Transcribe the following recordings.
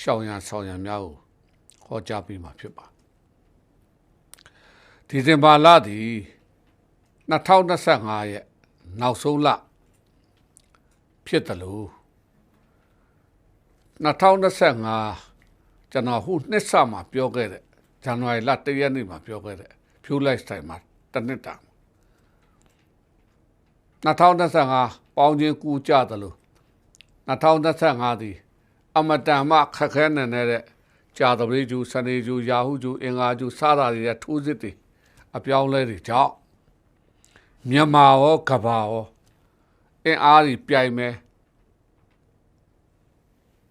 ရှောင်ရန်ဆောင်ရန်များကိုဟောကြားပေးမှာဖြစ်ပါတယ်ဒီဇင်ဘာလသည်2025ရဲ့နောက်ဆုံးလဖြစ်တယ်လို့2025ကျွန်တော်ဟိုနှစ်ဆမှာပြောခဲ့တဲ့ဇန်နဝါရီလ1ရက်နေ့မှာပြောခဲ့တဲ့ Fuel Lifestyle မှာတစ်နှစ်တာ2025ပေါင်းချင်းကူကြတယ်လို့2025ဒီ အမတန်မှခက်ခဲနေတဲ့ကြာတပလေးကျူစနေကျူယာဟုကျူအင်္ဂါကျူစတာတွေရဲ့ထိုးစစ်တွေအပြောင်းလဲတွေကြောင့်မြန်မာရောကဘာရောအင်အားကြီးပြိုင်မယ်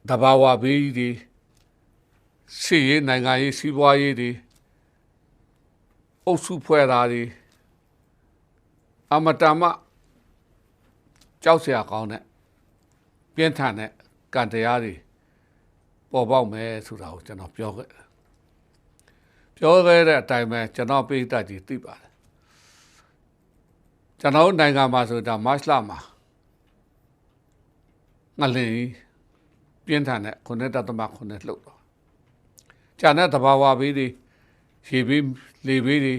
တဘာဝဘေးကြီးတွေစီရေးနိုင်ငံရေးစီးပွားရေးတွေအုပ်စုဖွဲ့တာတွေအမတန်မှကြောက်စရာကောင်းတဲ့ပြင်းထန်တဲ့ကံတရားတွေ ပေါ်ပေါက်မယ်ဆိုတာကိုကျွန်တော်ပြောခဲ့တယ်ပြောခဲ့တဲ့အတိုင်းပဲကျွန်တော်ပိဋကကြီးသိပါတယ်ကျွန်တော်နိုင်ငံမှာဆိုတာမတ်လမှာငလင်ပြင်းထန်တဲ့ခုနှစ်တသမခုနှစ်လှုပ်တော့ဂျာနဲ့တဘာဝဘေးတွေရေဘေးလေဘေးတွေ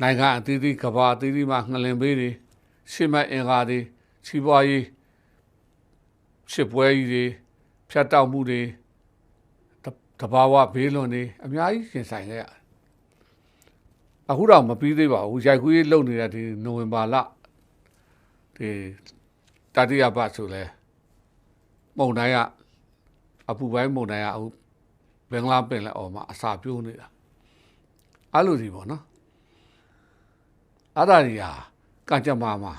နိုင်ငံအသီးသီးကဘာအသီးသီးမှာငလင်ဘေးတွေရှစ်မအင်္ဂါတွေစီးပွားရေးရှစ်ပွဲကြီးတွေ ဖြတ်တောက်မှုတွေတဘာဝဘေးလွန်တွေအများကြီးရှင်ဆိုင်ခဲ့ရတယ်အခုတော့မပြီးသေးပါဘူးရိုက်ခွေးလုံနေတဲ့ဒီနိုဝင်ဘာလဒီတတိယပတ်ဆိုလဲမုံတိုင်းကအပူပိုင်းမုံတိုင်းကအခုဘင်္ဂလားပင်လဲအော်မှာအစာပြိုးနေတာအဲ့လိုဒီပေါ့နော်အဲ့ဒါကြီးဟာကကြမ္မာမှာ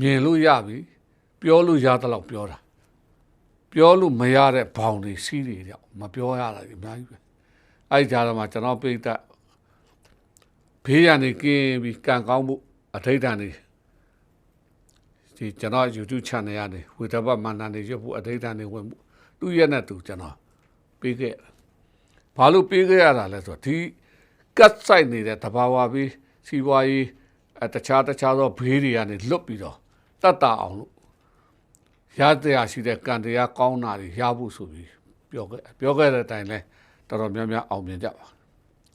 မြင်လို့ရပြီပြောလို့ရသလောက်ပြောတာ ပြောလို့မရတဲ့ဘောင်တွေစီးတွေကြောင့်မပြောရတာဒီအများကြီးပဲအဲ့ဒီကြားထဲမှာကျွန်တော်ပိတ်သက်ဘေးရန်နေကင်းပြီးကံကောင်းမှုအထိတ်တန်နေဒီကျွန်တော် YouTube channel ရနေဝေဒဘမန္တန်နေရွတ်ဖို့အထိတ်တန်နေဝင်မှုသူ့ရဲ့နဲ့သူကျွန်တော်ပေးခဲ့ဘာလို့ပေးခဲ့ရတာလဲဆိုတော့ဒီကတ်ဆိုင်နေတဲ့တဘာဝပြီးစီးပွားရေးအတခြားတခြားသောဘေးတွေကနေလွတ်ပြီးတော့တတ်တာအောင်လို့ ရတဲ့ရှိတဲ့ကံတရားကောင်းတာတွေရဖို့ဆိုပြီးပြောခဲ့ပြောခဲ့တဲ့အတိုင်းလဲတော်တော်များများအောင်မြင်ကြပါ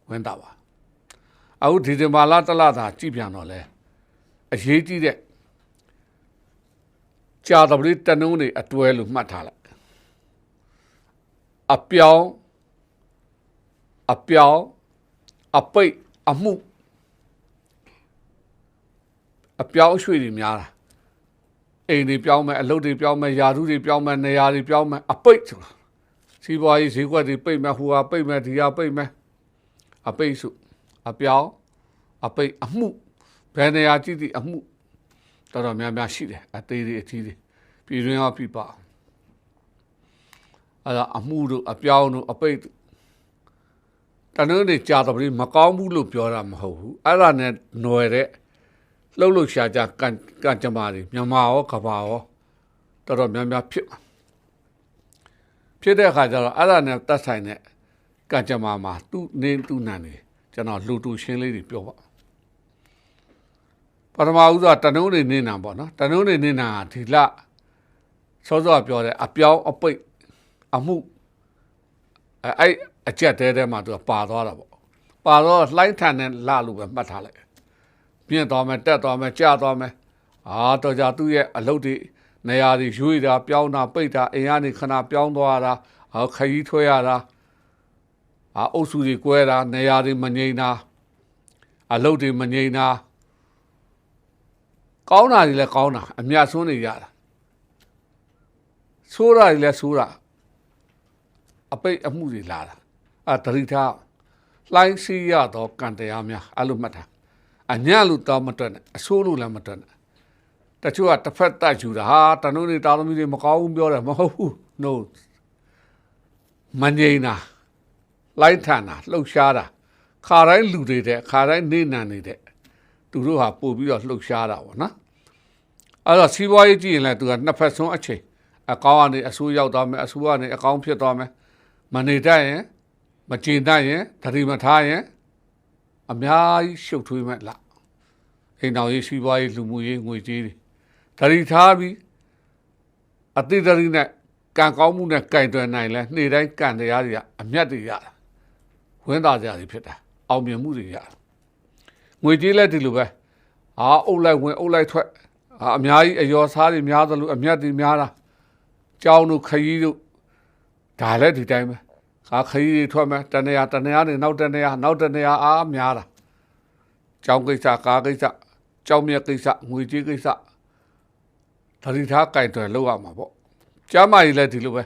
ဝင်တာပါအခုဒီဇင်ဘာလတလသာကြည့်ပြန်တော့လဲအရေးကြီးတဲ့ကြာတပလေးတနုံးတွေအတွဲလို့မှတ်ထားလိုက်အပြောင်းအပြောင်းအပိတ်အမှုအပြောင်းအရွှေ့တွေများတာ အိမ်တွေပြောင်းမယ်အလုပ်တွေပြောင်းမယ်ယာထုတွေပြောင်းမယ်နေရာတွေပြောင်းမယ်အပိတ်ဆိုတာစီးပွားရေးဈေးကွက်တွေပိတ်မယ်ဟိုဟာပိတ်မယ်ဒီဟာပိတ်မယ်အပိတ်စုအပြောင်းအပိတ်အမှုဘယ်နေရာကြည့်သည့်အမှုတော်တော်များများရှိတယ်အသေးတွေအကြီးတွေပြည်တွင်းရောပြည်ပအဲ့ဒါအမှုတို့အပြောင်းတို့အပိတ်တို့တနည်းနေကြာတော့မကောင်းဘူးလို့ပြောတာမဟုတ်ဘူးအဲ့ဒါနဲ့ຫນွယ်တဲ့ လှုပ်လှုပ်ရှားရှားကံကံကြမ္မာတွေမြန်မာရောကဘာရောတော်တော်များများဖြစ်ဖြစ်တဲ့အခါကျတော့အဲ့ဒါနဲ့တတ်ဆိုင်တဲ့ကံကြမ္မာမှာသူ့နေသူ့နံနေကျွန်တော်လူတူရှင်းလေးတွေပြောပါပထမဦးဆုံးတနုံးနေနေနံပေါ့နော်တနုံးနေနေနံဟာဒီလစောစောပြောတဲ့အပြောင်းအပိတ်အမှုအဲအဲ့အကြက်တဲတဲမှာသူကပါသွားတာပေါ့ပါတော့လှိုင်းထန်တဲ့လလို့ပဲမှတ်ထားလိုက် ပြင့်သွားမယ်တက်သွားမယ်ကြာသွားမယ်အာတော့ကြသူ့ရဲ့အလုပ်တွေနေရာတွေရွေးတာပြောင်းတာပိတ်တာအိမ်ကနေခဏပြောင်းသွားတာဟောခရီးထွဲရတာအာအုပ်စုတွေကွဲတာနေရာတွေမငြိမ်တာအလုပ်တွေမငြိမ်တာကောင်းတာတွေလည်းကောင်းတာအမြတ်ဆုံးနေရတာဆိုးတာတွေလည်းဆိုးတာအပိတ်အမှုတွေလာတာအာတတိထားလှိုင်းစီရတော့ကံတရားများအဲ့လိုမှတ်တာ အညံ့လို့တောင်းမတွက်နဲ့အဆိုးလို့လည်းမတွက်နဲ့တချို့ကတစ်ဖက်တက်ယူတာဟာတနုံးတွေတာသမီတွေမကောင်းဘူးပြောတယ်မဟုတ်ဘူး no မငြိမ်တာလိုက်ထန်တာလှုပ်ရှားတာခါတိုင်းလူတွေတဲ့ခါတိုင်းနေနံနေတဲ့သူတို့ဟာပို့ပြီးတော့လှုပ်ရှားတာပေါ့နော်အဲ့တော့စီးပွားရေးကြည့်ရင်လည်းသူကနှစ်ဖက်ဆုံးအချိန်အကောင်းကနေအဆိုးရောက်သွားမယ်အဆိုးကနေအကောင်းဖြစ်သွားမယ်မနေတတ်ရင်မကျင်တတ်ရင်တတိမထားရင် အများကြီးရှုပ်ထွေးမဲ့လားအိမ်တော်ရေးရှိပွားရေးလူမှုရေးငွေကြေးတွေတတိထားပြီးအတိတရိနဲ့ကံကောင်းမှုနဲ့ကင်တွယ်နိုင်လဲနေ့တိုင်းကံတရားတွေကအမျက်တွေရတာဝင်းသားကြတွေဖြစ်တာအောင်မြင်မှုတွေရတာငွေကြေးလက်ဒီလိုပဲအာအုပ်လိုက်ဝင်အုပ်လိုက်ထွက်အာအများကြီးအယောစားတွေများသလိုအမျက်တွေများတာကြောင်းတို့ခရီးတို့ဒါလည်းဒီတိုင်းပဲ ခါခရီးတွေထွက်မယ်တနေရာတနေရာနေနောက်တနေရာနောက်တနေရာအားများတာကြောင်းကိစ္စကားကိစ္စကြောင်းမြက်ကိစ္စငွေကြေးကိစ္စဒါဒီထားကင်တွယ်လောက်ရမှာပေါ့ကျမ်းမာကြီးလည်းဒီလိုပဲ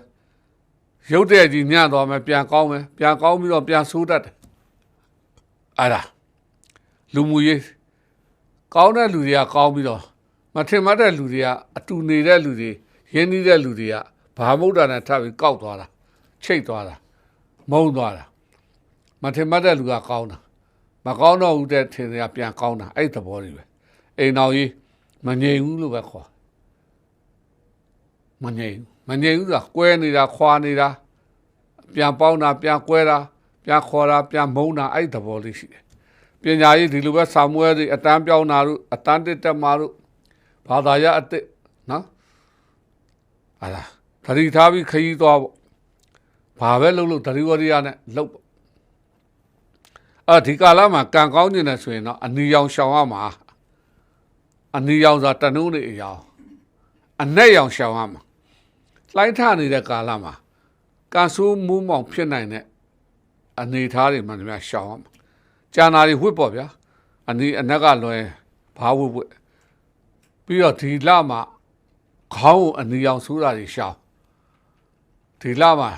ရုပ်တဲ့ကြီးညံ့သွားမယ်ပြန်ကောင်းမယ်ပြန်ကောင်းပြီးတော့ပြန်ဆိုးတတ်တယ်အဲ့ဒါလူမှုရေးကောင်းတဲ့လူတွေကကောင်းပြီးတော့မထင်မှတ်တဲ့လူတွေကအတူနေတဲ့လူတွေရင်းနှီးတဲ့လူတွေကဘာမုဒ္ဒနဲ့ထပ်ပြီးကောက်သွားတာချိတ်သွားတာ မုံသွားတာမထင်မှတ်တဲ့လူကကောင်းတာမကောင်းတော့ဘူးတဲ့ထင်တွေကပြန်ကောင်းတာအဲ့သဘောတွေပဲအိမ်တော်ကြီးမငြိမ်ဘူးလို့ပဲခေါ်မငြိမ်ဘူးမငြိမ်ဘူးဆိုတာကွဲနေတာခွာနေတာပြန်ပေါင်းတာပြန်ကွဲတာပြန်ခေါ်တာပြန်မုန်းတာအဲ့သဘောလေးရှိတယ်ပညာရေးဒီလိုပဲစာမွဲတွေအတန်းပြောင်းတာတို့အတန်းတက်တက်မှာတို့ဘာသာရအစ်စ်နော်ဟာလားသတိထားပြီးခရီးသွားပေါ့ ဘာပဲလုပ်လို့သတိဝရိယနဲ့လုပ်ပေါ့အာဒီကာလမှာကံကောင်းနေတယ်ဆိုရင်တော့အနီရောင်ရှောင်ရမှာအနီရောင်ဆိုတာတနုံးနေအရောင်အနက်ရောင်ရှောင်ရမှာလှိုင်းထနေတဲ့ကာလမှာကံဆိုးမူးမောင်ဖြစ်နိုင်တဲ့အနေထားတွေမှန်သမျှရှောင်ရမှာကျန်တာတွေဝှစ်ပေါ့ဗျာအနီအနက်ကလွယ်ဘာဝှစ်ဝှစ်ပြီးတော့ဒီလမှာခေါင်းကိုအနီရောင်ဆိုးတာတွေရှောင်ဒီလမှာ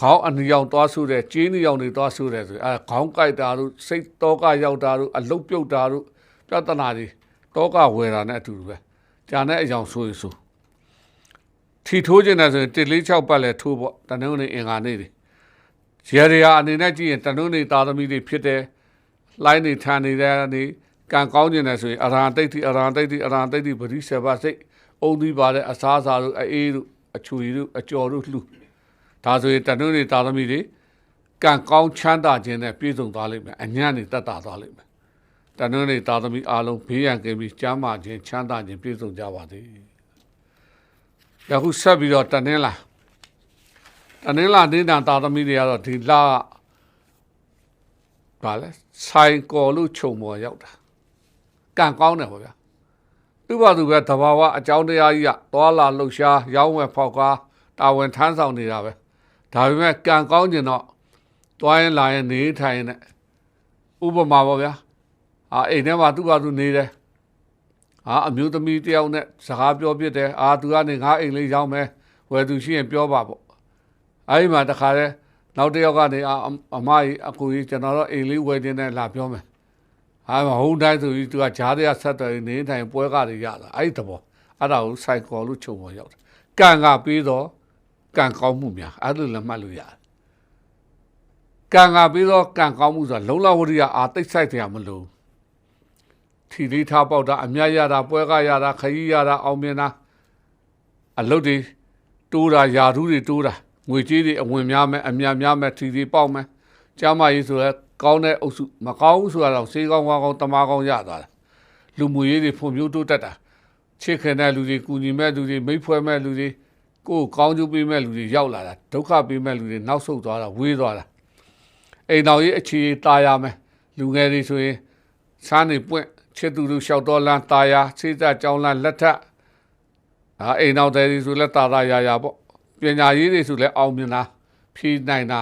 ခေါင်းအနီရောင်သွားဆိုးတဲ့ကျင်းနီရောင်တွေသွားဆိုးတယ်ဆိုအဲခေါင်းကိုက်တာတို့စိတ်တောကရောက်တာတို့အလုတ်ပြုတ်တာတို့ပြဿနာတွေတောကဝယ်တာနဲ့အတူတူပဲဂျာနဲ့အယောင်ဆိုးရဆိုးထီထိုးခြင်းနဲ့ဆိုရင်တစ်လေး6ပတ်လဲထိုးပေါ့တနင်္ဂနွေအင်္ဂါနေ့တွေရေရီယာအနေနဲ့ကြည့်ရင်တနင်္ဂနွေသားသမီးတွေဖြစ်တယ်လိုင်းနေထန်နေတဲ့နေကံကောင်းခြင်းနဲ့ဆိုရင်အရဟံတိတ်တိအရဟံတိတ်တိအရဟံတိတ်တိပရိစ္ဆေဘစိတ်အုံသီးပါတဲ့အစားအစာတို့အေးတို့အချူရီတို့အကျော်တို့လှူ ဒါဆိုရင်တနင်္ဂနွေသားသမီးတွေကံကောင်းချမ်းသာခြင်းနဲ့ပြည့်စုံသွားလိမ့်မယ်အညံ့နေတတ်တာသွားလိမ့်မယ်တနင်္ဂနွေသားသမီးအားလုံးဘေးရန်ကင်းပြီးကျမ်းမာခြင်းချမ်းသာခြင်းပြည့်စုံကြပါစေယခုဆက်ပြီးတော့တနင်္လာတနင်္လာနေ့တန်သားသမီးတွေကတော့ဒီလဗာလဲဆိုင်ကော်လို့ခြုံပေါ်ရောက်တာကံကောင်းတယ်ဗောဗျာသူ့ဘာသူပဲတဘာဝအကြောင်းတရားကြီးကသွာလာလှုပ်ရှားရောင်းဝယ်ဖောက်ကားတာဝန်ထမ်းဆောင်နေတာပဲ ဒါပေမဲ့ကံကောင်းကျင်တော့တွားရင်လာရင်နေထိုင်နေဥပမာပေါ့ဗျာအာအိမ်ထဲမှာသူ့ဘာသူနေတယ်အာအမျိုးသမီးတယောက်နဲ့စကားပြောပြတယ်အာသူကနေငါအိမ်လေးရောက်မယ်ဝယ်သူရှိရင်ပြောပါပေါ့အဲဒီမှာတခါလဲနောက်တစ်ယောက်ကနေအာအမကြီးအကူကြီးကျွန်တော်တော့အိမ်လေးဝယ်တင်တယ်လာပြောမယ်ဟာမဟုတ်တိုင်းဆိုပြီးသူကဂျားတွေကဆက်တယ်နေထိုင်ပွဲကတွေရတာအဲ့ဒီတဘောအဲ့ဒါကိုစိုက်ကော်လို့ခြုံပေါ်ရောက်တယ်ကံကပြီးတော့ ကံကောင်းမှုများအဲ့လိုလည်းမှတ်လို့ရတယ်ကံကပြီးတော့ကံကောင်းမှုဆိုတာလုံလဝရိယအာတိတ်ဆိုင်တရားမလို့ထီလေးထားပေါက်တာအမြတ်ရတာပွဲကရတာခရီးရတာအောင်မြင်တာအလုတ်တွေတိုးတာယာထူးတွေတိုးတာငွေကြေးတွေအဝင်များမယ်အမြတ်များမယ်ထီတွေပေါက်မယ်ကျမ်းမာရေးဆိုရဲကောင်းတဲ့အုပ်စုမကောင်းဘူးဆိုတာတော့စေးကောင်းကောင်းကောင်းတမားကောင်းရသွားတာလူမှုရေးတွေဖွံ့ဖြိုးတိုးတက်တာချစ်ခင်တဲ့လူတွေကူညီမဲ့လူတွေမိတ်ဖွဲ့မဲ့လူတွေ ကိုယ်ကောင်းကျိုးပေးမဲ့လူတွေရောက်လာတာဒုက္ခပေးမဲ့လူတွေနောက်ဆုတ်သွားတာဝေးသွားတာအိမ်တော်ရေးအခြေตายရမယ်လူငယ်တွေဆိုရင်စားနေပွင့်ချစ်သူတို့လျှောက်တော်လန်းตายရစိတ်သက်ကြောင်းလန်းလက်ထက်အာအိမ်တော်တွေဆိုလဲတာတာရရပေါ့ပညာရေးတွေဆိုလဲအောင်မြင်တာဖြီးနိုင်တာ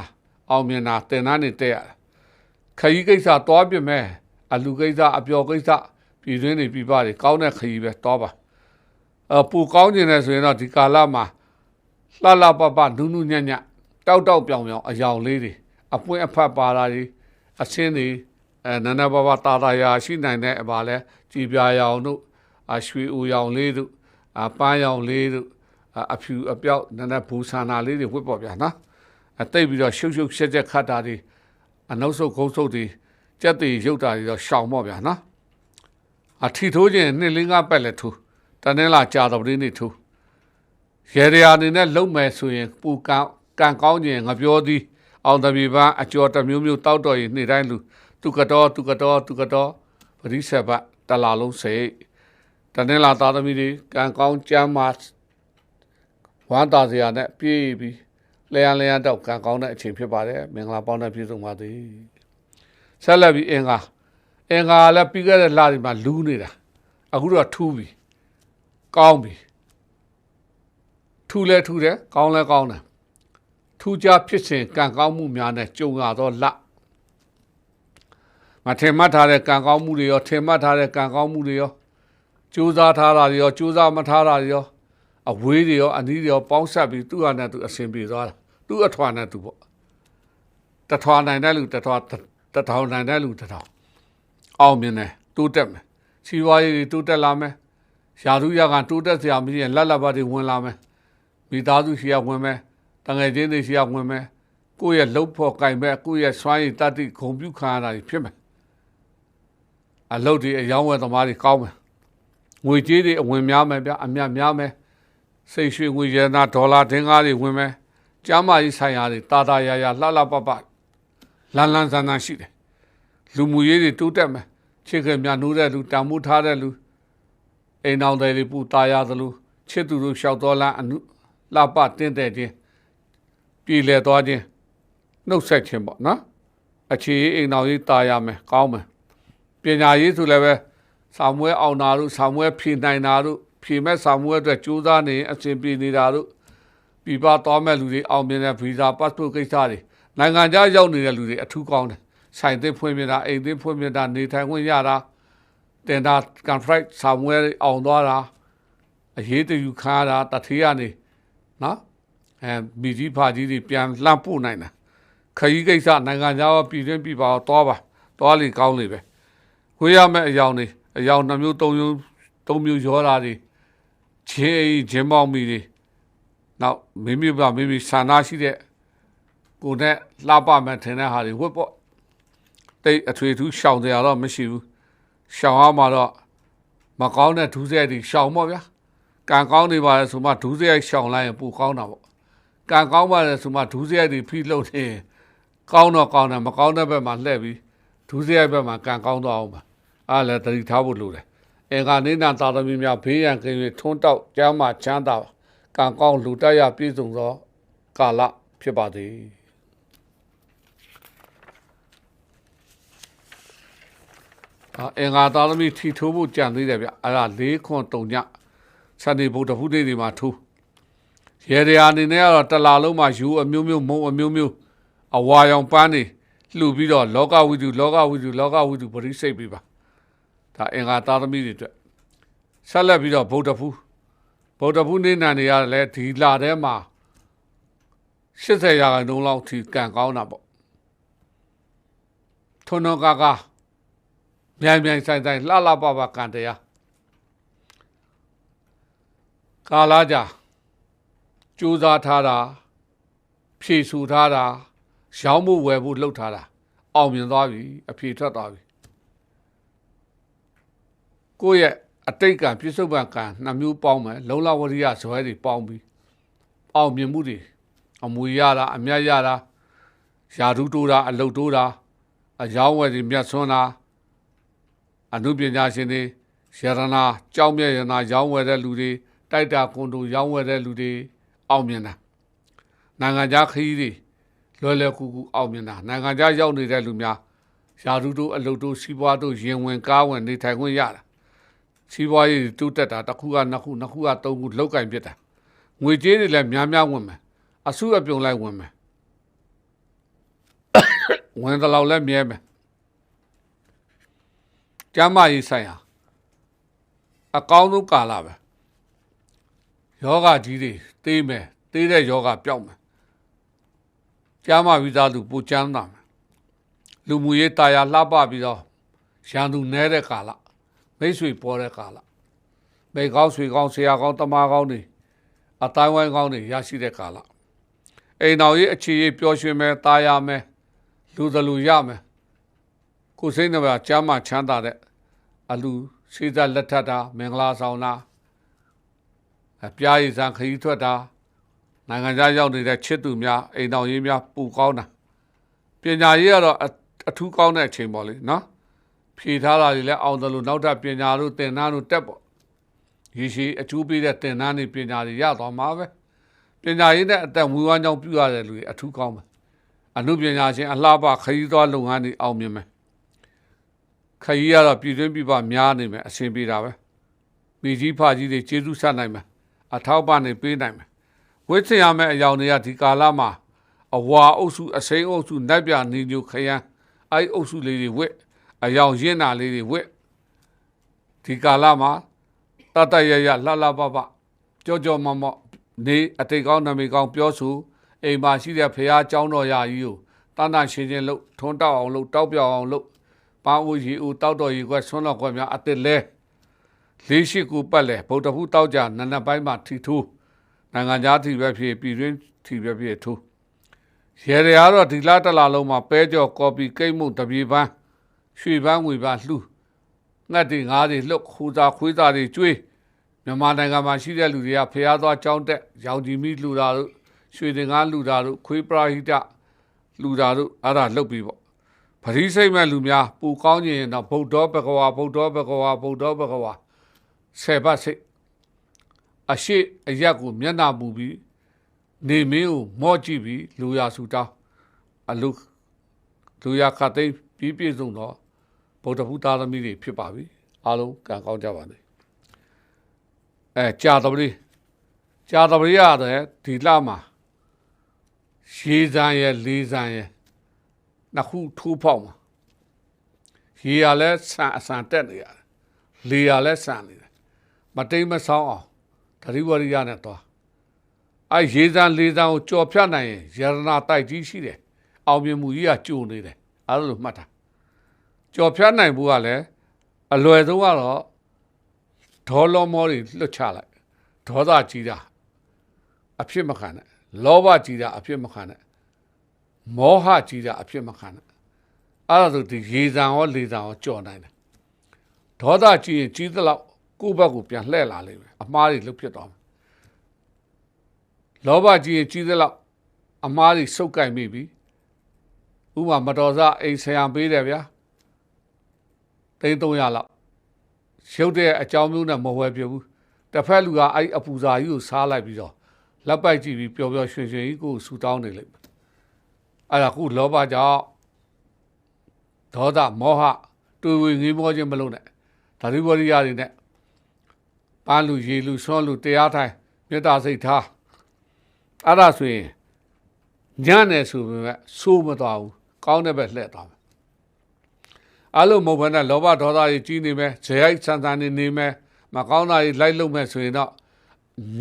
အောင်မြင်တာတင်သားနေတက်ရတာခရီးကိစ္စသွားပြမယ်အလူကိစ္စအပျော်ကိစ္စပြည်တွင်းတွေပြည်ပတွေကောင်းတဲ့ခရီးပဲသွားပါအပူကောင်းကျင်တယ်ဆိုရင်တော့ဒီကာလမှာ လှလှပပနုနုညံ့ညံ့တောက်တောက်ပြောင်ပြောင်အယောင်လေးတွေအပွင့်အဖတ်ပါတာတွေအစင်းတွေအဲနန္ဒဘဘတာတာယာရှိနိုင်တဲ့အပါလဲကြည်ပြာရောင်တို့အရွှေဦးရောင်လေးတို့အပန်းရောင်လေးတို့အဖြူအပြောက်နန္ဒဘူဆန္နာလေးတွေဝတ်ပေါ်ဗျာနော်အသိပြီးတော့ရှုပ်ရှုပ်ရှက်ရှက်ခတ်တာတွေအနှုတ်ဆုပ်ခုံးဆုပ်တွေကြက်တွေရုပ်တာတွေတော့ရှောင်ပေါ့ဗျာနော်အထီထိုးခြင်းနှစ်လင်းကပက်လက်ထိုးတနေ့လာကြာတော်ပင်းနေထိုး ရေရအနေနဲ့လုံမယ်ဆိုရင်ပူကံကံကောင်းခြင်းငါပြောသည် အောင်တပြီပန်းအကျော်တစ်မျိုးမျိုးတောက်တော်ရင်နေ့တိုင်းလူသူကတော်သူကတော်သူကတော်ပရိစ္ဆေဘတလာလုံးစေတနေ့လာသားသမီးတွေကံကောင်းကြမ်းမှာဝဝမ်းသာစရာနဲ့ပြေးပြီးလျံလျံတော့ကံကောင်းတဲ့အချိန်ဖြစ်ပါတယ်မင်္ဂလာပေါင်းတဲ့ပြည့်စုံပါသည်ဆက်လက်ပြီးအင်္ဂါအင်္ဂါလည်းပြီးခဲ့တဲ့လတွေမှာလူးနေတာအခုတော့ထူးပြီကောင်းပြီ ထူးလဲထူးတယ်ကောင်းလဲကောင်းတယ်ထူးခြားဖြစ်စဉ်ကံကောင်းမှုများနဲ့ကြုံရသောလမထင်မှတ်ထားတဲ့ကံကောင်းမှုတွေရောထင်မှတ်ထားတဲ့ကံကောင်းမှုတွေရောကြိုးစားထားတာတွေရောကြိုးစားမထားတာတွေရောအဝေးတွေရောအနီးတွေရောပေါင်းဆက်ပြီးသူ့ဟာနဲ့သူအစဉ်ပြေသွားတာသူ့အထွာနဲ့သူပေါ့တထွာနိုင်တဲ့လူတထွာတထောင်နိုင်တဲ့လူတထောင်အောင်မြင်တယ်တိုးတက်မယ်စီးပွားရေးတွေတိုးတက်လာမယ်ရာထူးရကတိုးတက်စရာမရှိရင်လက်လက်ပါတွေဝင်လာမယ် မိသားစုရှိရဝင်မယ်တငယ်ချင်းတွေရှိရဝင်မယ်ကိုယ့်ရဲ့လှုပ်ဖို့ကင်မဲ့ကိုယ့်ရဲ့စွမ်းရည်တတ်သည့်ဂုံပြုခံရတာဖြစ်မယ်အလုပ်တွေအယောင်းဝယ်သမားတွေကောင်းမယ်ငွေကြေးတွေအဝင်များမယ်ဗျအမြတ်များမယ်စိတ်ရွှေငွေရနာဒေါ်လာဒင်းကားတွေဝင်မယ်ကျမ်းမာရေးဆိုင်ရာတွေတာတာရာရာလှလှပပလန်လန်ဆန်ဆန်ရှိတယ်လူမှုရေးတွေတိုးတက်မယ်ချစ်ခင်မြနိုးတဲ့လူတန်ဖိုးထားတဲ့လူအိမ်တော်တွေပူတာရသလိုချစ်သူတို့လျှောက်တော်လန်းအမှု လှပတင်းတဲ့ခြင်းပြည်လဲသွားခြင်းနှုတ်ဆက်ခြင်းပေါ့နော်အခြေရေးအိမ်တော်ကြီးတာရမယ်ကောင်းမယ်ပညာရေးဆိုလည်းပဲစာမွေးအောင်တာတို့စာမွေးဖြေနိုင်တာတို့ဖြေမဲ့စာမွေးအတွက်ကြိုးစားနေအစဉ်ပြေနေတာတို့ပြည်ပသွားမဲ့လူတွေအောင်မြင်တဲ့ဗီဇာပတ်စပို့ကိစ္စတွေနိုင်ငံခြားရောက်နေတဲ့လူတွေအထူးကောင်းတယ်ဆိုင်သစ်ဖွင့်ပြတာအိမ်သစ်ဖွင့်ပြတာနေထိုင်ခွင့်ရတာတင်တာကန်ဖရိုက်စာမွေးအောင်သွားတာအရေးတယူခါတာတထေးကနေ နော်အဲမိကြီးဖာကြီးတွေပြန်လှမ်းပို့နိုင်တာခရီးကိစ္စနိုင်ငံခြားပြည်တွင်းပြည်ပါတော့ပါတော့လေကောင်းလေပဲဝေးရမယ့်အယောင်တွေအယောင်နှမျိုးသုံးမျိုးသုံးမျိုးရောတာတွေချင်းအိမ်ချင်းပေါင်းမိတွေနောက်မိမိပါမိမိဆန္ဒရှိတဲ့ကိုယ်နဲ့လှပမယ်ထင်တဲ့ဟာတွေဝတ်ပေါ့တိတ်အထွေထူးရှောင်ကြရတော့မရှိဘူးရှောင်ရမှာတော့မကောင်းတဲ့ဒုစရိုက်တွေရှောင်ပေါ့ဗျာ ကံကောင်းနေပါလေဆိုမှဒုစရိုက်ရှောင်လိုက်ရင်ပိုကောင်းတာပေါ့ကံကောင်းပါလေဆိုမှဒုစရိုက်တွေဖိလှုပ်နေကောင်းတော့ကောင်းတယ်မကောင်းတဲ့ဘက်မှာလှည့်ပြီးဒုစရိုက်ဘက်မှာကံကောင်းတော့အောင်ပါအားလည်းတတိထားဖို့လိုတယ်အင်္ဂါနေနာသာသမီများဘေးရန်ကင်း၍ထွန်းတောက်ကျမ်းမာချမ်းသာကံကောင်းလူတက်ရပြည့်စုံသောကာလဖြစ်ပါသည်အာအင်္ဂါသာသမီထီထိုးဖို့ကြံသေးတယ်ဗျအဲ့ဒါ၄ခွန်၃ည စနေဗုဒ္ဓဖုဒေးတွေမှာထိုးရေရရာအနေနဲ့ကတော့တလာလုံးမှာယူအမျိုးမျိုးမုံအမျိုးမျိုးအဝါရောင်ပန်းနေလှူပြီးတော့လောကဝိတုလောကဝိတုလောကဝိတုပရိစိတ်ပြီးပါဒါအင်္ဂါသာသမီတွေအတွက်ဆက်လက်ပြီးတော့ဗုဒ္ဓဖူးဗုဒ္ဓဖူးနေနံတွေရတယ်လေဒီလာထဲမှာ80ရာခိုင်နှုန်းလောက်ထိကံကောင်းတာပေါ့ထွန်းတော်ကားကားမြိုင်မြိုင်ဆိုင်ဆိုင်လှလှပပကံတရား ကာလာကြကြိုးစားထားတာဖြည့်ဆူထားတာရောင်းမှုဝယ်ဖို့လှုပ်ထားတာအောင်မြင်သွားပြီအဖြေထွက်သွားပြီကိုယ့်ရဲ့အတိတ်ကပြစ္ဆုတ်ပံကံနှစ်မျိုးပေါင်းမယ်လုံလဝရိယဇွဲတွေပေါင်းပြီးအောင်မြင်မှုတွေအမွေရတာအမြတ်ရတာယာဓုတိုးတာအလုတ်တိုးတာအယောင်းဝယ်တွေမြတ်ဆွမ်းတာအနုပညာရှင်တွေရတနာကြောင်းမြတ်ရနာရောင်းဝယ်တဲ့လူတွေ တိုက်တာကွန်တိုရောင်းဝယ်တဲ့လူတွေအောင်မြင်တာနိုင်ငံခြားခရီးတွေလွယ်လွယ်ကူကူအောင်မြင်တာနိုင်ငံခြားရောက်နေတဲ့လူများယာဓုတို့အလုတ်တို့စီးပွားတို့ရင်ဝင်ကားဝင်နေထိုင်ခွင့်ရတာစီးပွားရေးတိုးတက်တာတစ်ခုကနှစ်ခုနှစ်ခုကသုံးခုလောက်ကင်ပြစ်တာငွေကြေးတွေလည်းများများဝင်မယ်အစုအပြုံလိုက်ဝင်မယ်ဝင်တယ်လို့လည်းမြဲမယ်ကျမ်းမာရေးဆိုင်ဟာအကောင်းဆုံးကာလပဲ ယောဂကြီးတွေတေးမယ်တေးတဲ့ယောဂပျောက်မယ်ကျမ်းမာပြီးသားလူပူချမ်းသာမယ်လူမှုရေးတာယာလှပပြီးတော့ရန်သူနဲတဲ့ကာလမိတ်ဆွေပေါ်တဲ့ကာလမိကောင်းဆွေကောင်းဆရာကောင်းတမကောင်းတွေအတိုင်းဝိုင်းကောင်းတွေရရှိတဲ့ကာလအိမ်တော်ရေးအခြေရေးပျော်ရွှင်မယ်တာယာမယ်လူသလူရမယ်ကိုယ်စိတ်နှပါကျမ်းမာချမ်းသာတဲ့အလူရှိသက်လက်ထပ်တာမင်္ဂလာဆောင်တာအ ပြားရည်စံခရီးထွက်တာနိုင်ငံခြားရောက်နေတဲ့ချစ်သူများအိမ်တော်ရေးများပူကောင်းတာပညာရေးကတော့အထူးကောင်းတဲ့အချိန်ပေါ့လေနော်ဖြေထားတာတွေလည်းအောင်တယ်လို့နောက်ထပ်ပညာတို့သင်တန်းတို့တက်ပေါ့ရရှိအကျိုးပေးတဲ့သင်တန်းတွေပညာတွေရသွားမှာပဲပညာရေးနဲ့အသက်မွေးဝမ်းကြောင်းပြုရတဲ့လူတွေအထူးကောင်းမယ်အမှုပညာရှင်အလှပခရီးသွားလုပ်ငန်းတွေအောင်မြင်မယ်ခရီးကတော့ပြည်တွင်းပြည်ပများနေမယ်အဆင်ပြေတာပဲမိကြီးဖကြီးတွေကျေးဇူးဆက်နိုင်မယ် အထောက်ပံ့နေပေးနိုင်မယ်ဝိသင်ရမယ့်အယောင်တွေကဒီကာလမှာအဝါအုပ်စုအစိမ်းအုပ်စုနတ်ပြနေညိုခရမ်းအဲ့အုပ်စုလေးတွေဝစ်အယောင်ရင်းနာလေးတွေဝစ်ဒီကာလမှာတတရရလှလှပပကြောကြောမမော့နေအတိတ်ကောင်းနမိတ်ကောင်းပြောဆိုအိမ်မှာရှိတဲ့ဖះเจ้าတော်ရာကြီးကိုတန်တန်ရှင်းရှင်းလို့ထွန်းတောက်အောင်လို့တောက်ပြောက်အောင်လို့ပန်းဦးရီဦးတောက်တော်ရီကွက်ဆွန်းတော်ကွက်များအစ်စ်လဲ လေးရှိကူပတ်လဲဗုဒ္ဓဖူးတောက်ကြနနက်ပိုင်းမှာထီထူးနိုင်ငံသားထီပဲဖြစ်ပြည်တွင်းထီပဲဖြစ်ထူးရေရကတော့ဒီလားတစ်လားလုံးမှာပဲကြော်ကော်ပီကိတ်မှုတပြေပန်းရွှေပန်းငွေပန်းလှူငှက်တွေငါးတွေလှုပ်ခူသာခွေးသားတွေကျွေးမြန်မာနိုင်ငံမှာရှိတဲ့လူတွေကဖျားသွားကြောင်းတက်ရောင်ကြည်မိလှူတာတို့ရွှေတင်ကားလှူတာတို့ခွေးပရာဟိတလှူတာတို့အဲ့ဒါလှုပ်ပြီးပေါ့ပရိစိတ်မဲ့လူများပူကောင်းခြင်းတော့ဗုဒ္ဓဘဂဝါဗုဒ္ဓဘဂဝါဗုဒ္ဓဘဂဝါ ဆယ်ပတ်စိတ်အရှိအရက်ကိုမျက်နှာမူပြီးနေမင်းကိုမော့ကြည့်ပြီးလူရဆူတောင်းအလုလူရခတ်သိမ်းပြီးပြည့်စုံတော့ဗုဒ္ဓဘုသားသမီးတွေဖြစ်ပါပြီအားလုံးကံကောင်းကြပါစေအဲကြာတော်ပြီကြာတော်ပြီရတယ်ဒီလမှာရေစံရဲ့လေးစံရဲ့နှစ်ခုထိုးဖောက်မှာရေရလဲဆန်အဆန်တက်နေရတယ်လေရလဲဆန်နေတယ် မတိမ်မဆောင်းအောင်သတိဝရိယနဲ့သွားအဲရေစံလေးစံကိုကြော်ဖြတ်နိုင်ရင်ရတနာတိုက်ကြီးရှိတယ်အောင်မြင်မှုကြီးကကြိုနေတယ်အဲ့လိုမှတ်တာကြော်ဖြတ်နိုင်ဖို့ကလည်းအလွယ်ဆုံးကတော့ဒေါ်လောမောတွေလွတ်ချလိုက်ဒေါသကြီးတာအဖြစ်မခံနဲ့လောဘကြီးတာအဖြစ်မခံနဲ့မောဟကြီးတာအဖြစ်မခံနဲ့အဲ့ဒါဆိုဒီရေစံရောလေစံရောကြော်နိုင်တယ်ဒေါသကြီးရင်ကြီးသလောက် ကိုယ့်ဘက်ကိုပြန်လှည့်လာလိမ့်မယ်အမှားတွေလွတ်ဖြစ်သွားမယ်လောဘကြီးရင်ကြီးသလောက်အမှားတွေစုပ်ကိုင်မိပြီဥပမာမတော်စားအိမ်ဆရာပေးတယ်ဗျာသိန်း300လောက်ရုပ်တဲ့အကြောင်းမျိုးနဲ့မဝယ်ပြဘူးတစ်ဖက်လူကအဲ့အပူစာကြီးကိုစားလိုက်ပြီးတော့လက်ပိုက်ကြည့်ပြီးပျော်ပျော်ရွှင်ရွှင်ကြီးကိုဆူတောင်းနေလိမ့်မယ်အဲ့ဒါခုလောဘကြောင့်ဒေါသမောဟတွေ့ဝေငေးမောခြင်းမလုပ်နဲ့ဓာတိဝရိယတွေနဲ့ ပန်းလူရေလူဆွမ်းလူတရားထိုင်မေတ္တာစိတ်ထားအဲ့ဒါဆိုရင်ညံ့နေဆိုပေမဲ့စိုးမသွားဘူးကောင်းတဲ့ဘက်လှည့်သွားမယ်အဲ့လိုမဟုတ်ဘဲနဲ့လောဘဒေါသကြီးကြီးနေမယ်ဇေယိုက်ဆန်ဆန်နေနေမယ်မကောင်းတာကြီးလိုက်လုံမဲ့ဆိုရင်တော့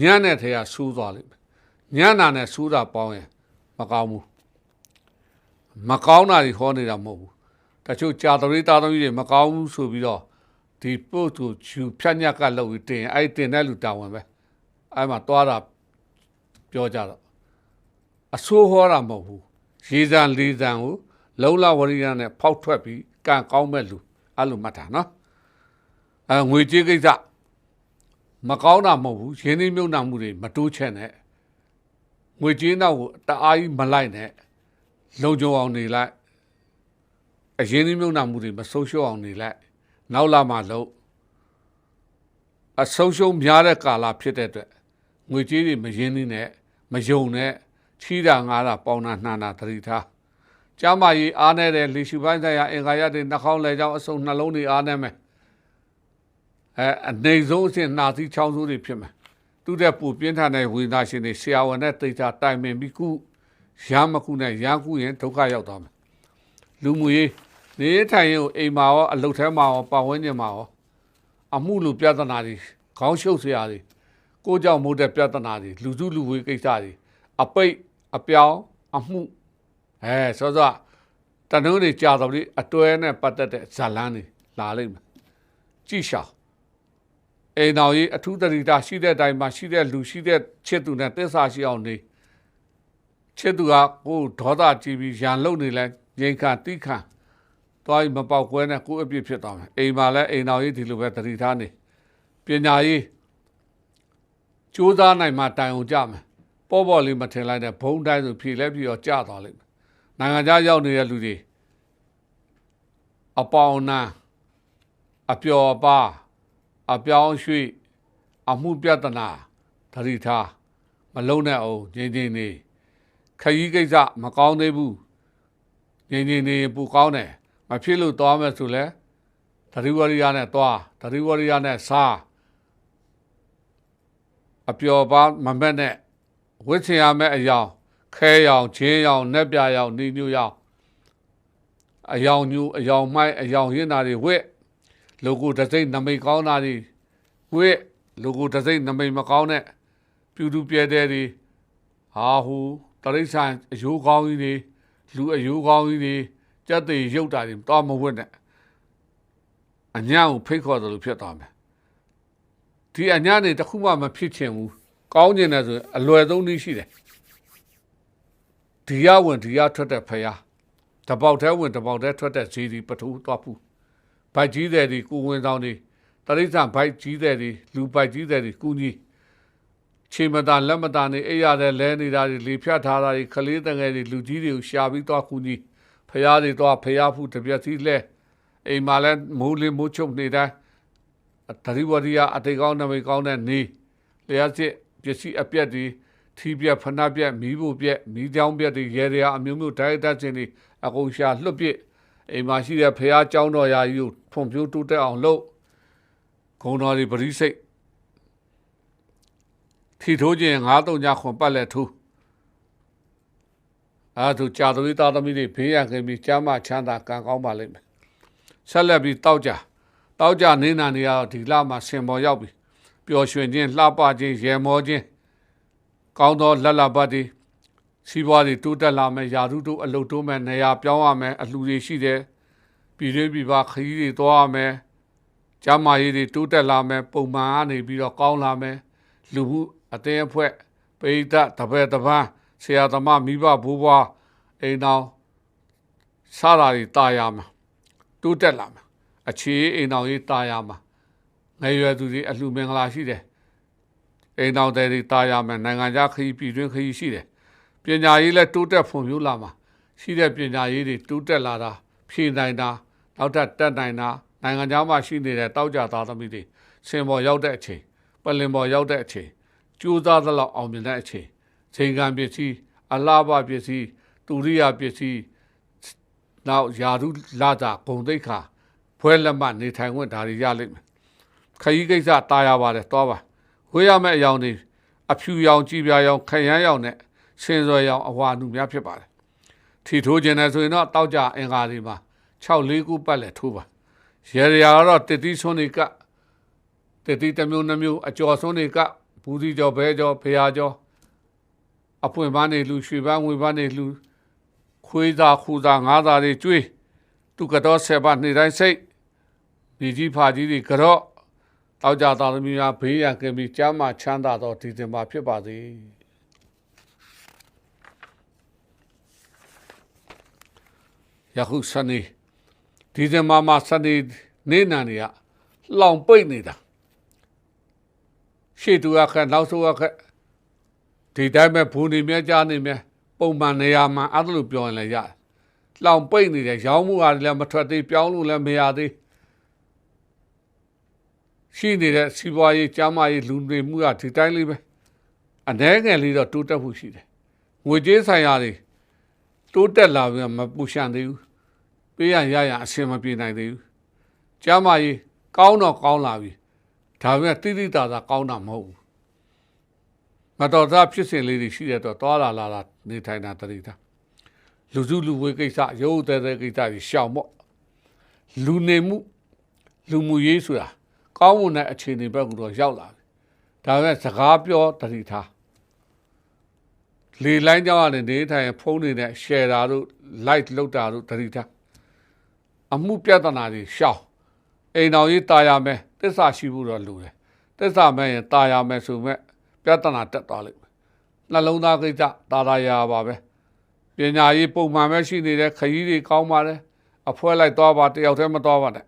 ညံ့တဲ့ထဲကဆူးသွားလိမ့်မယ်ညံ့တာနဲ့ဆူးတာပေါင်းရင်မကောင်းဘူးမကောင်းတာကြီးဟောနေတာမဟုတ်ဘူးတချို့ကြာတရိတာသမီးတွေမကောင်းဘူးဆိုပြီးတော့ ဒီပို့သူချူဖြတ်ညက်ကလောက်ပြီးတင်အဲ့တင်တဲ့လူတာဝန်ပဲအဲ့မှာသွားတာပြောကြတော့အဆိုးဟောတာမဟုတ်ဘူးရေစံလေးစံကိုလုံလဝရိယနဲ့ဖောက်ထွက်ပြီးကံကောင်းမဲ့လူအဲ့လိုမှတ်တာနော်အဲငွေကြေးကိစ္စမကောင်းတာမဟုတ်ဘူးရင်းနှီးမြုပ်နှံမှုတွေမတိုးချက်နဲ့ငွေကြေးနောက်ကိုတအားကြီးမလိုက်နဲ့လုံကြုံအောင်နေလိုက်အရင်းနှီးမြုပ်နှံမှုတွေမဆုံးရှုံးအောင်နေလိုက် နောက်လာမှလို့အဆုံးရှုံးများတဲ့ကာလဖြစ်တဲ့အတွက်ငွေကြေးတွေမရင်းနှီးနဲ့မယုံနဲ့ချီးတာငားတာပေါင်းတာနှံတာတတိထားကျမကြီးအားနေတဲ့လီရှုပိုင်းဆိုင်ရာအင်္ဂါရတွေနှာခေါင်းလဲကြောင်းအစုံနှလုံးတွေအားနေမယ်အဲအနေဆုံးအဖြစ်နှာသီးချောင်းဆိုးတွေဖြစ်မယ်သူတဲ့ပူပြင်းထန်တဲ့ဝိညာဉ်ရှင်တွေဆရာဝန်နဲ့တိတ်တာတိုင်ပင်ပြီးခုရမ်းမခုနဲ့ရမ်းခုရင်ဒုက္ခရောက်သွားမယ်လူမှုရေး နေထိုင်ရင်အိမ်မှာရောအလုပ်ထဲမှာရောပတ်ဝန်းကျင်မှာရောအမှုလူပြဿနာတွေခေါင်းရှုပ်စရာတွေကိုကြောင့်မို့တဲ့ပြဿနာတွေလူစုလူဝေးကိစ္စတွေအပိတ်အပြောင်းအမှုအဲစောစောတနှုံးတွေကြာတော်လေးအတွဲနဲ့ပတ်သက်တဲ့ဇာလန်းတွေလာလိမ့်မယ်ကြည့်ရှောင်အိမ်တော်ကြီးအထူးတတိတာရှိတဲ့အတိုင်းမှာရှိတဲ့လူရှိတဲ့ချစ်သူနဲ့သစ္စာရှိအောင်နေချစ်သူကကိုဒေါသကြည့်ပြီးရန်လုံနေလဲငြိမ်ခံတိခံ သွားပြီးမပေါက်ကွဲနဲ့ကိုအပြစ်ဖြစ်သွားမယ်အိမ်မှာလည်းအိမ်တော်ကြီးဒီလိုပဲတတိထားနေပညာရေးကြိုးစားနိုင်မှတိုင်အောင်ကြမယ်ပေါ့ပေါ့လေးမထင်လိုက်တဲ့ဘုံတိုင်းဆိုဖြေလဲဖြေတော့ကြာသွားလိမ့်မယ်နိုင်ငံခြားရောက်နေတဲ့လူတွေအပေါင်းနာအပျော်ပါအပြောင်းရွှေ့အမှုပြဿနာသတိထားမလုံးနဲ့အောင်ငြိမ်ငြိမ်နေခရီးကိစ္စမကောင်းသေးဘူးငြိမ်ငြိမ်နေပူကောင်းတယ် မဖြစ်လို့သွားမယ်ဆိုလဲသတိဝရိယနဲ့သွားသတိဝရိယနဲ့စားအပျော်ပါမမက်နဲ့ဝစ်ချင်ရမယ့်အယောင်ခဲရောင်ချင်းရောင်နက်ပြရောင်နှီးညူရောင်အယောင်ညူအယောင်မိုက်အယောင်ရင်းတာတွေဝစ်လူကိုတစ်စိမ့်နမိတ်ကောင်းတာတွေဝစ်လူကိုတစ်စိမ့်နမိတ်မကောင်းတဲ့ပြူတူပြဲတဲ့တွေဟာဟူတရိษံအယိုးကောင်းကြီးတွေလူအယိုးကောင်းကြီးတွေ ကြက်တွေရုပ်တာတွေတော့မဝစ်နဲ့အညာကိုဖိတ်ခေါ်တယ်လို့ဖြစ်သွားမယ်ဒီအညာနေတစ်ခုမှမဖြစ်ချင်ဘူးကောင်းကျင်တယ်ဆိုရင်အလွယ်ဆုံးနည်းရှိတယ်ဒီရဝင်ဒီရထွက်တဲ့ဖရားတပေါက်သေးဝင်တပေါက်သေးထွက်တဲ့ဈေးဒီပထူသွားဖူးဘိုက်ကြီးတဲ့ဒီကိုဝင်ဆောင်တွေတရိษံဘိုက်ကြီးတဲ့ဒီလူဘိုက်ကြီးတဲ့ဒီကုကြီးခြေမတာလက်မတာနေအိပ်ရတဲ့လဲနေတာတွေလေဖြတ်ထားတာတွေခလေးတငယ်တွေလူကြီးတွေကိုရှာပြီးသွားကူကြီး ဖျားစီတော့ဖျားဖူးတပြက်စီလဲအိမ်မှာလဲမိုးလေးမိုးချုပ်နေတိုင်းသတိဝရိယအတိတ်ကောင်းနမိတ်ကောင်းတဲ့နေလျှက်စစ်ပစ္စည်းအပြက်တွေထီးပြက်ဖနာပြက်မီးဖို့ပြက်မီးကြောင်းပြက်တွေရေရာအမျိုးမျိုးတိုက်တက်ခြင်းတွေအကုန်ရှာလွတ်ပြစ်အိမ်မှာရှိတဲ့ဖျားကြောင်းတော်ရာကြီးကိုဖွံ့ဖြိုးတိုးတက်အောင်လုပ်ဂုံတော်တွေပရိစိတ်ထီထိုးခြင်းငါးတုံညာခွန်ပတ်လက်ထူး အာသူကြာသူသားသမီးတွေဘေးရန်ခင်ပြီးကျမ်းမချမ်းသာကံကောင်းပါလိမ့်မယ်ဆက်လက်ပြီးတောက်ကြတောက်ကြနေနာနေရတော့ဒီလမှာဆင်ပေါ်ရောက်ပြီပျော်ရွှင်ခြင်းလှပခြင်းရေမောခြင်းကောင်းသောလက်လပတ်တွေစီးပွားတွေတိုးတက်လာမယ်ယာရုတို့အလုတ်တိုးမယ်နေရာပြောင်းရမယ်အလှူတွေရှိတယ်ပြည်တွင်းပြည်ပခရီးတွေသွားရမယ်ကျမ်းမာရေးတွေတိုးတက်လာမယ်ပုံမှန်ကနေပြီးတော့ကောင်းလာမယ်လူမှုအသင်းအဖွဲ့ပိဋကတပည့်တပန်း ဆရာသမားမိဘဘိုးဘွားအိမ်တော်စားတာတွေတာယာမှာတိုးတက်လာမှာအခြေအိမ်တော်ကြီးတာယာမှာငယ်ရွယ်သူတွေအလှမင်္ဂလာရှိတယ်အိမ်တော်တွေတာယာမှာနိုင်ငံခြားခရီးပြည်တွင်းခရီးရှိတယ်ပညာရေးလည်းတိုးတက်ဖွံ့ဖြိုးလာမှာရှိတဲ့ပညာရေးတွေတိုးတက်လာတာဖြည့်နိုင်တာနောက်ထပ်တက်နိုင်တာနိုင်ငံခြားမှာရှိနေတဲ့တောက်ကြသားသမီးတွေစင်ပေါ်ရောက်တဲ့အချိန်ပလင်ပေါ်ရောက်တဲ့အချိန်ကြိုးစားသလောက်အောင်မြင်တဲ့အချိန် ချိန်ခံပစ္စည်းအလားပါပစ္စည်းတူရိယာပစ္စည်းနောက်ယာရုလာတာဂုံတိတ်ခါဖွဲလက်မနေထိုင်ခွင့်ဒါတွေရလိမ့်မယ်ခရီးကိစ္စတာယာပါတယ်သွားပါဝေးရမယ့်အယောင်တွေအဖြူရောင်ကြည်ပြာရောင်ခရမ်းရောင်နဲ့ဆင်းစောရောင်အဝါနုများဖြစ်ပါတယ်ထီထိုးခြင်းနဲ့ဆိုရင်တော့တောက်ကြအင်္ဂါတွေမှာ6လေးခုပတ်လက်ထိုးပါရေရရာကတော့တတိဆွန်းတွေကတတိတစ်မျိုးနှမျိုးအကျော်ဆွန်းတွေကဘူးစီကျော်ဘဲကျော်ဖရာကျော် အပွင့်ပန်းနေလူရွှေပန်းငွေပန်းနေလူခွေးသားခူသားငါးသားတွေကျွေးသူကတော့ဆယ်ပါနေတိုင်းစိတ်ဒီကြီးဖာကြီးတွေကြော့တောက်ကြတော်သမီးများဘေးရန်ကင်းပြီးကျမ်းမာချမ်းသာသောဒီဇင်ဘာဖြစ်ပါစေယခုစနေဒီဇင်ဘာမှာစနေနေ့နာနေရလောင်ပိတ်နေတာရှေ့တူရခက်နောက်ဆိုရခက် ဒီတိုင်းပဲဘူနေမြကြနေမြပုံမှန်နေရာမှာအဲ့ဒါလိုပြောရင်လည်းရတယ်လောင်ပိတ်နေတယ်ရောင်းမှုကလည်းမထွက်သေးပြောင်းလို့လည်းမရသေးရှိနေတဲ့စီးပွားရေးကျန်းမာရေးလူနေမှုကဒီတိုင်းလေးပဲအ ਨੇ ငယ်လေးတော့တိုးတက်မှုရှိတယ်ငွေကြေးဆိုင်ရာတွေတိုးတက်လာပြီးမပူရှံသေးဘူးပေးရရရအဆင်မပြေနိုင်သေးဘူးကျမ်းမာရေးကောင်းတော့ကောင်းလာပြီဒါပေမဲ့တိတိတာတာကောင်းတာမဟုတ်ဘူး မတော်သားဖြစ်စဉ်လေးတွေရှိတဲ့တော့သွားလာလာလာနေထိုင်တာတတိတာလူစုလူဝေးကိစ္စရုပ်သေးသေးကိစ္စကြီးရှောင်ပေါ့လူနေမှုလူမှုရေးဆိုတာကောင်းမွန်တဲ့အခြေအနေဘက်ကတော့ရောက်လာပြီဒါပေမဲ့စကားပြောတတိထားလေလိုင်းကြောင်းကနေနေထိုင်ဖုန်းတွေနဲ့ share တာတို့ like လုပ်တာတို့တတိထားအမှုပြဿနာတွေရှောင်အိမ်တော်ကြီးตายရမယ်တစ္ဆာရှိဖို့တော့လိုတယ်တစ္ဆာမဲ့ရင်ตายရမယ်ဆိုမဲ့ ပြဿနာတက်သွားလိမ့်မယ်နှလုံးသားကိစ္စตาရရပါပဲပညာရေးပုံမှန်ပဲရှိနေတဲ့ခရီးတွေကောင်းပါတယ်အဖွဲလိုက်သွားပါတယောက်တည်းမသွားပါနဲ့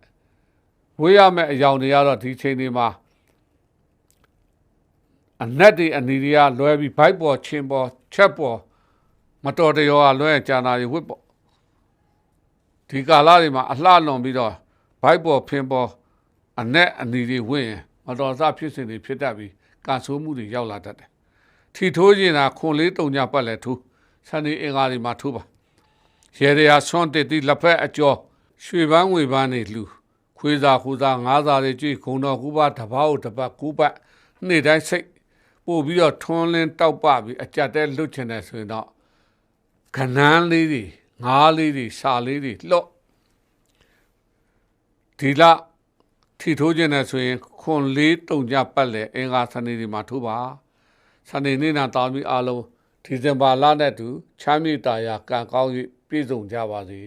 ဝေးရမယ့်အယောင်တွေကတော့ဒီချိန်တွေမှာအနက်တွေအနီတွေကလွဲပြီးဘိုက်ပေါ်ချင်းပေါ်ချက်ပေါ်မတော်တရောကလွဲကျန်တာတွေဝစ်ပေါ်ဒီကာလတွေမှာအလှလွန်ပြီးတော့ဘိုက်ပေါ်ဖင်ပေါ်အနက်အနီတွေဝင့်ရင်မတော်စားဖြစ်စဉ်တွေဖြစ်တတ်ပြီး ကာဆိုးမှုတွေရောက်လာတတ်တယ်ထီထိုးကျင်တာခွန်လေးတုံညပတ်လဲထူးစနေအင်္ဂါဒီမှာထူးပါရေရရာဆွန့်တစ်တိလက်ဖက်အကျော်ရွှေပန်းငွေပန်းနေလှူခွေးစာခူစာငါးစာတွေကြည့်ခုံတော်ကူပါတပောက်တပတ်ကူပတ်နေ့တိုင်းစိတ်ပို့ပြီးတော့ထွန်းလင်းတောက်ပပြီးအကြက်တဲ့လွတ်ချင်တယ်ဆိုရင်တော့ခနန်းလေးတွေငါးလေးတွေရှာလေးတွေလှော့ဒီလ ထီထိုးခြင်းနဲ့ဆိုရင်ခွန်လေးတုံကြပတ်လေအင်္ဂါစနေဒီမှာထိုးပါစနေနေ့နာတာမီအားလုံးဒီဇင်ဘာလနဲ့တူချမ်းမြေ့တာယာကံကောင်း၍ပြည့်စုံကြပါစေ